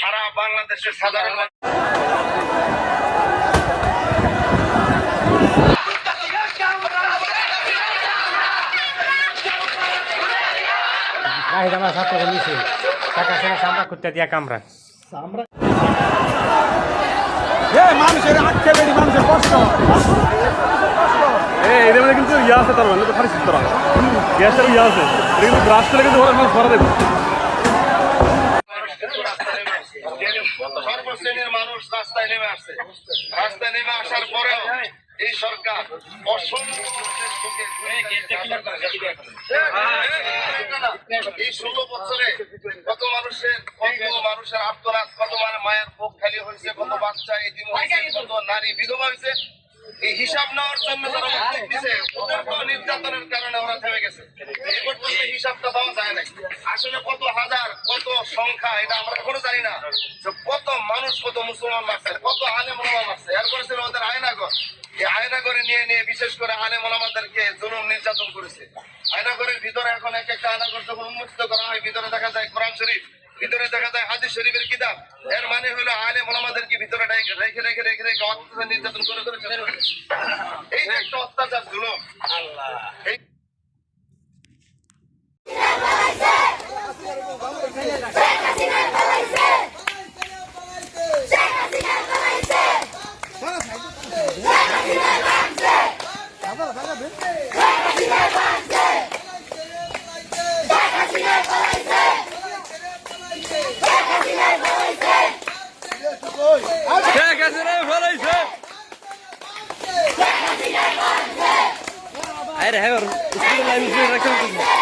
সারা বাংলাদেশের সাধারণ রাহিদ আমার ছাত্রকে টাকা সেনা সামরা করতে দিয়া কামরা এ মানুষের আটকে বেরি মানুষের কষ্ট। এই মধ্যে কিন্তু ইয়ে আছে তার মানে তো খারিজ তোরা গ্যাসের ইয়ে আছে। কিন্তু ব্রাশ করে কিন্তু ওরা ধরা দেবে। সর্বশ্রেণীর মানুষ রাস্তায় নেমে আসছে। রাস্তায় নেমে আসার পরেও এই সরকার অসংখ্য এই ষোলো বছরে কত মানুষের কত মানুষের আত্মনাথ কত মায়ের বুক খালি হয়েছে কত বাচ্চা এদিন হয়েছে কত নারী বিধবা হয়েছে। এই হিসাব নেওয়ার জন্য যারা উদ্যোগ ওদের নির্যাতনের কারণে ওরা থেমে গেছে। এই পর্যন্ত হিসাবটা পাওয়া যায় না আসলে কত হাজার কত সংখ্যা এটা আমরা এখনও জানি না। যে কত মানুষ কত মুসলমান মারছে কত আলে মোলামা মারছে। এরপরে ছিল ওদের আয়নাগর। এই আয়নাগরে নিয়ে নিয়ে বিশেষ করে আলে মোলামাদেরকে জুলুম নির্যাতন করেছে। আয়নাগরের ভিতরে এখন এক একটা আয়নাগর যখন উন্মোচিত করা হয় ভিতরে দেখা যায় কোরআন শরীফ ভিতরে দেখা যায় শরীফের কিতাব। এর মানে হলো আলে মোলামাদেরকে ভিতরে রেখে রেখে রেখে রেখে অত্যাচার নির্যাতন করে করে। এই যে একটা অত্যাচার জুলুম। عارف هاي بسم الله المسلمين ركبتكم